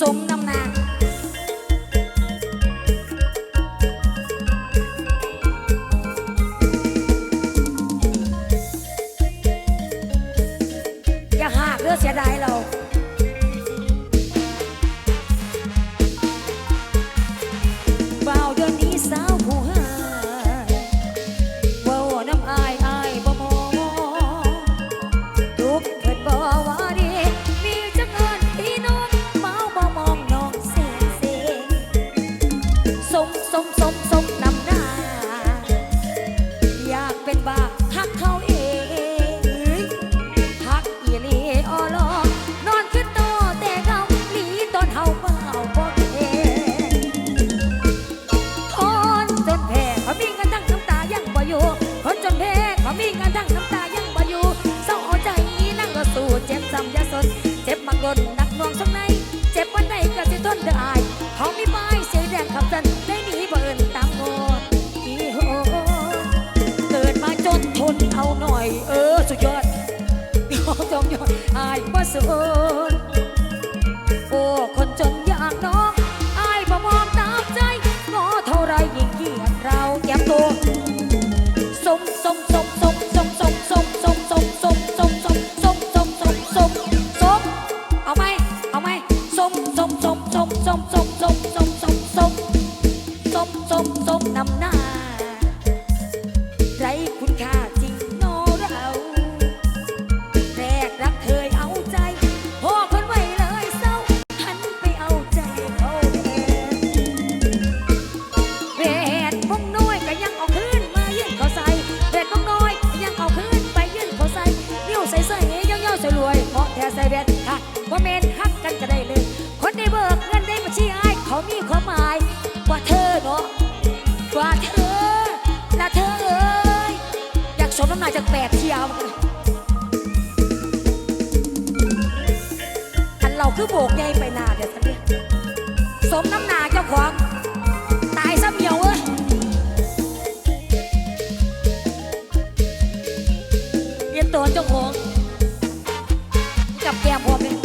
สมน้ำหนาอย่าหากเพื่อเสียดายเรา สมสมสมสมนำหน้า อยากเป็นบ้าฮักเขาเองฮักอีลีออลอนอนขึ้นโตแต่เขาหลีตอนเฮาเมาบ่เห็นคนจนแพ้เขามีเงินทั้งน้ำตายังบ่อยู่คนจนแพ้เขามีเงินทั้งน้ำตายังบ่อยู่เศร้าเอาใจนั่งก็สู้เจ็บซ้ำยาสนเจ็บมักลนนักหน่วงข้างใน อมอายบ่สนโอ้ คนจนอย่างน้องอายบ่มองตามใจงอเท่าไรยิ่งเกลียดเราแก้มตัวสมสมสมสมสมสมสมสมสมสมสมสมสมสมสมสมสมเอาไหมเอาไหมสมสมสมสมสมสมสม ค่ะว่าเมนฮักกันก็ได้เลย คนได้เบิกเงินได้บัญชีอายเขามีความหมายกว่าเธอเนาะกว่าเธอและเธอเอ้ยอยากสมน้ำหนักจากแปดเที่ยวอันเราคือโบกใหญ่ไปหนาเดี๋ยวสันนี้สมน้ำหนาเจ้าของตายซะเมียวเอ้ยเรียนตัวเจ้าของกับแกมพอม